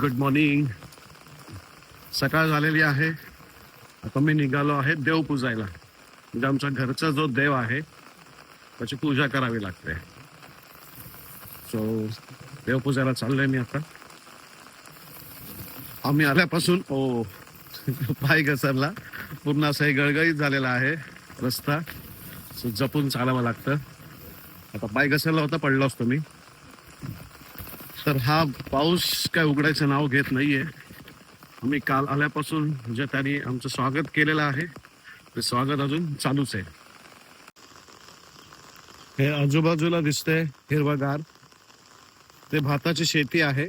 Good morning सकाळ झालेली आहे. आता मी निघालो आहे देव पूजायला. म्हणजे आमच्या घरचा जो देव आहे त्याची पूजा करावी लागते. सो देव पूजायला चाललोय मी आता. आम्ही आल्यापासून ओ पाय घसरला. पूर्ण असं हे गळगळीत झालेला आहे रस्ता. सो जपून चालावं लागतं. आता पाय घसरला होता पडलो असतो मी. तर हा पाऊस काय उघडायचं नाव घेत नाहीये. आम्ही काल आल्यापासून जे त्यांनी आमचं स्वागत केलेलं आहे. ते स्वागत अजून चालूच आहे. हे आजूबाजूला दिसतंय हिरवगार. ते भाताची शेती आहे.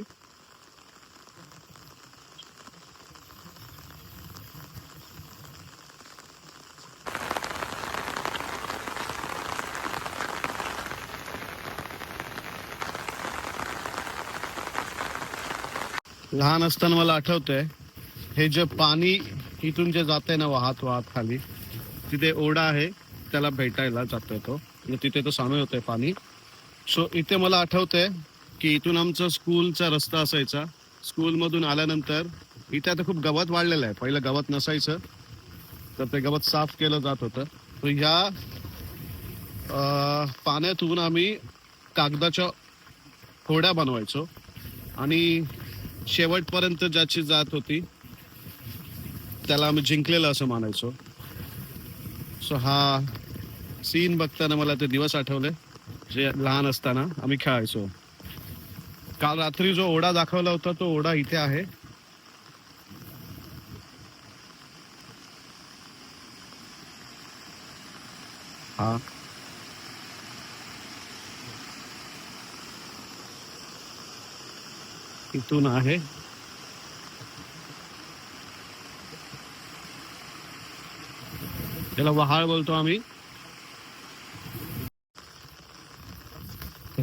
लहान असताना मला आठवतंय हे जे पाणी इथून जे जाते ना वाहत वाहत खाली तिथे ओढा आहे त्याला भेटायला जातोय तो. तिथे तो सामील होतोय पाणी. सो इथे मला आठवतंय की इथून आमचा स्कूलचा रस्ता असायचा. स्कूलमधून आल्यानंतर इथे आता खूप गवत वाढलेलं आहे. पहिलं गवत नसायचं तर ते गवत साफ केलं जात होतं. तर ह्या पाण्यातून आम्ही कागदाच्या होड्या बनवायचो. आणि शेवटपर्यंत ज्याची जात होती त्याला आम्ही जिंकलेलं असं मानायचो. सो हा सीन बघताना मला ते दिवस आठवले जे लहान असताना आम्ही खेळायचो. काल रात्री जो ओढा दाखवला होता तो ओढा इथे आहे. हा. इथून आहे. त्याला वहाळ बोलतो आम्ही.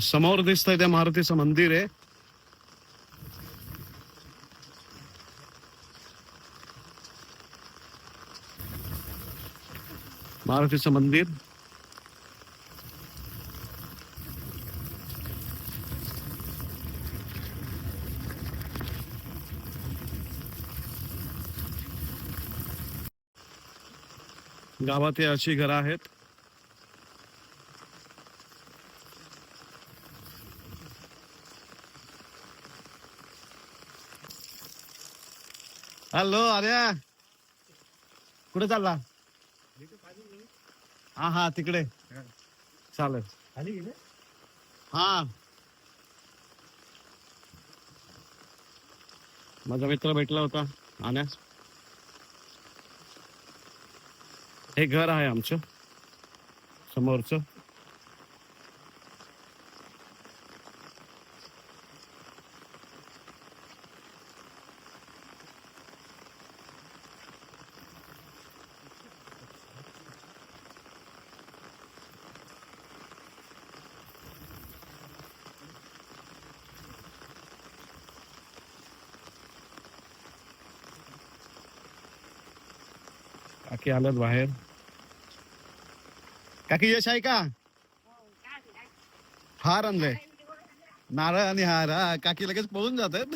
समोर दिसतंय त्या मारुतीचं मंदिर आहे. मारुतीचं मंदिर. गावात हे अशी घरं आहेत. हॅलो अरे कुठे चालला? हा हा तिकडे. चालेल. हा. माझा मित्र भेटला होता आण्यास हे घर आहे आमचं समोरचं काकी आल्यात बाहेर काकी यश आहे का? हार आणलंय. नारळ आणि हार हा काकी लगेच पळून जातात.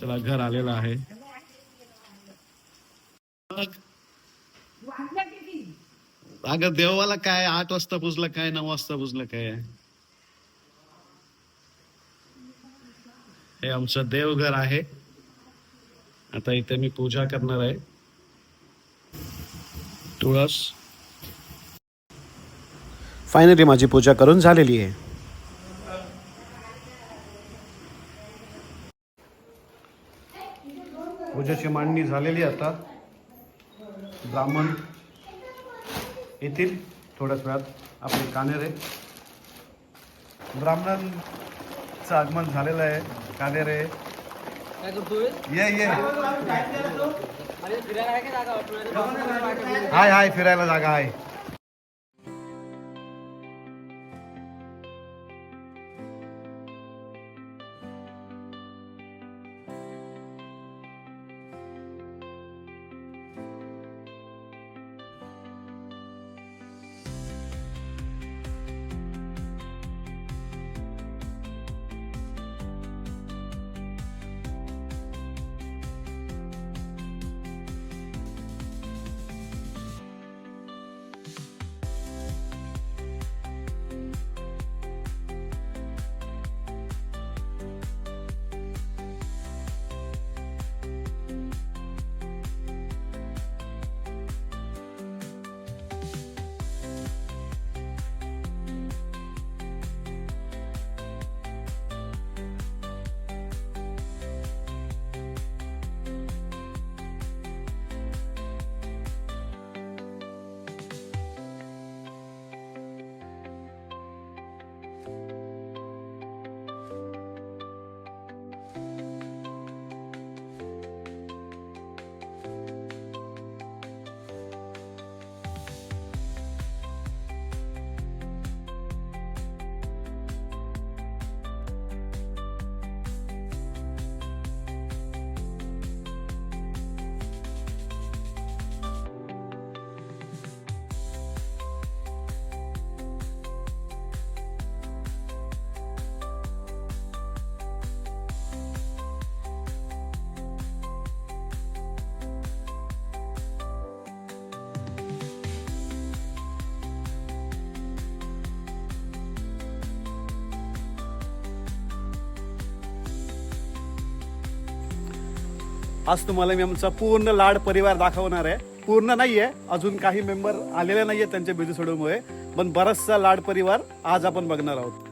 चला घर आलेलं आहे. अगं देवाला काय आठ वाजता पुजलं काय नऊ वाजता पुजलं काय? हे आमचं देवघर आहे. आता इथे मी पूजा करणार आहे. तुळस. फायनली माझी पूजा करून झालेली आहे. पूजेची मांडणी झालेली आहे आता. ब्राह्मण येतील थोड्याच वेळात. आपले कानेरे. ब्राह्मणांचं आगमन झालेलं आहे. कानेरे. काय करतोय? ये ये. अरे फिरायला आहे का जागा? हाय हाय फिरायला जागा आहे. आज तुम्हाला मी आमचा पूर्ण लाड परिवार दाखवणार आहे. पूर्ण नाही आहे अजून काही मेंबर आलेले नाही आहेत त्यांच्या बिझी सोडूमुळे पण बराचसा लाड परिवार आज आपण बघणार आहोत.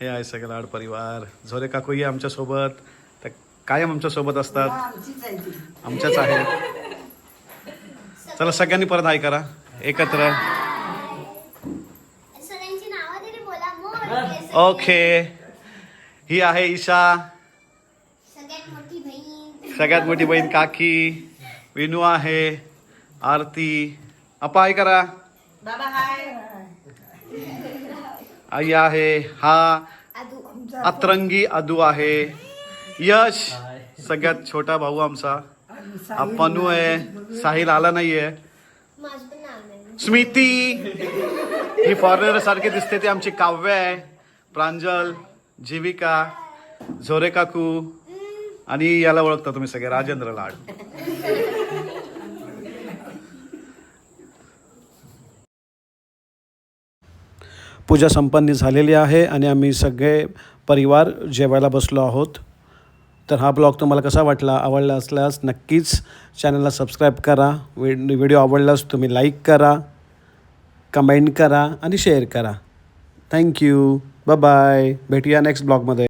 हे आहे सगळं लाड परिवार. झोरे काकूही आमच्यासोबत. त्या कायम आमच्यासोबत असतात. आमच्याच आहे चला सगळ्यांनी परत हाय करा. एकत्र. ओके. ही आहे ईशा. सगळ्यात मोठी बहीण. सगळ्यात मोठी बहीण काकी. विनू आहे. आरती. अपा हाय करा. बाबा हाय. आई आहे. हा. अतरंगी अदू आहे. यश. सगळ्यात छोटा भाऊ आमचा. पनू आहे. साहिल आला नाहीये. स्मिती. ही फॉरेनर सारखी दिसते ती आमची काव्य आहे. प्रांजल जीविका झोरे काकू. आणि याला ओळखता तुम्ही सगळे राजेंद्र लाड. पूजा संपन्न झालेली आहे आणि आम्ही सगळे परिवार जेवायला बसलो आहोत. तर हा ब्लॉग तुम्हाला कसा वाटला आवडला असल्यास नक्कीच चॅनलला सबस्क्राईब करा. व्हिडिओ आवडल्यास तुम्ही लाईक करा कमेंट करा आणि शेअर करा. थँक्यू बाय भेटूया नेक्स्ट ब्लॉगमध्ये